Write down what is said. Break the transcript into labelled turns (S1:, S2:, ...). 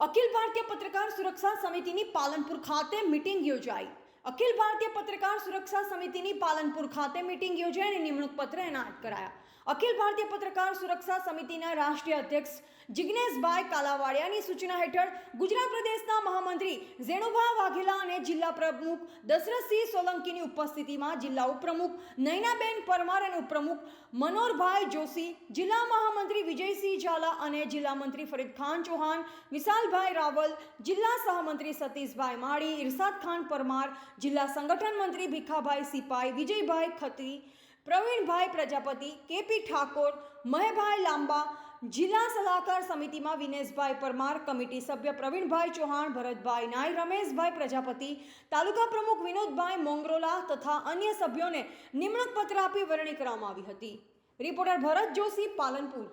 S1: અખિલ ભારતીય પત્રકાર સુરક્ષા સમિતિની પાલનપુર ખાતે મિટિંગ યોજાઈ. અખિલ ભારતીય પત્રકાર સુરક્ષા સમિતિની પાલનપુર ખાતે મિટિંગ યોજાઈ અને નિમણૂક પત્ર એનાયત કરાયા. અખિલ ભારતીય પત્રકાર સુરક્ષા સમિતિના રાષ્ટ્રીય અધ્યક્ષ જિજ્ઞેશભાઈ કાલાવાડિયાની સૂચના હેઠળ ગુજરાત પ્રદેશના મહામંત્રી ઝેણુભા વાઘેલા અને જિલ્લા પ્રમુખ દશરથસિંહ સોલંકીની ઉપસ્થિતિમાં જિલ્લા ઉપપ્રમુખ નયનાબેન પરમાર અને ઉપપ્રમુખ મનોહરભાઈ જોશી, જિલ્લા મહામંત્રી વિજયસિંહ ઝાલા અને જિલ્લા મંત્રી ફરીદ ખાન ચૌહાણ, વિશાલભાઈ રાવલ, જિલ્લા સહમંત્રી સતીશભાઈ માળી, ઇરશાદ ખાન પરમાર જિલ્લા સંગઠન મંત્રી ભીખાભાઈ સિપાઈ, વિજયભાઈ ખત્રી, પ્રવીણભાઈ પ્રજાપતિ, કેપી ઠાકોર, મહેભાઈ લાંબા, જિલ્લા સલાહકાર સમિતિમાં વિનેશભાઈ પરમાર, કમિટી સભ્ય પ્રવીણભાઈ ચૌહાણ, ભરતભાઈ નાય રમેશભાઈ પ્રજાપતિ, તાલુકા પ્રમુખ વિનોદભાઈ મોંગરોલા તથા અન્ય સભ્યોને નિમણૂક પત્ર આપી વરણી કરવામાં આવી હતી. રિપોર્ટર ભરત જોશી, પાલનપુર.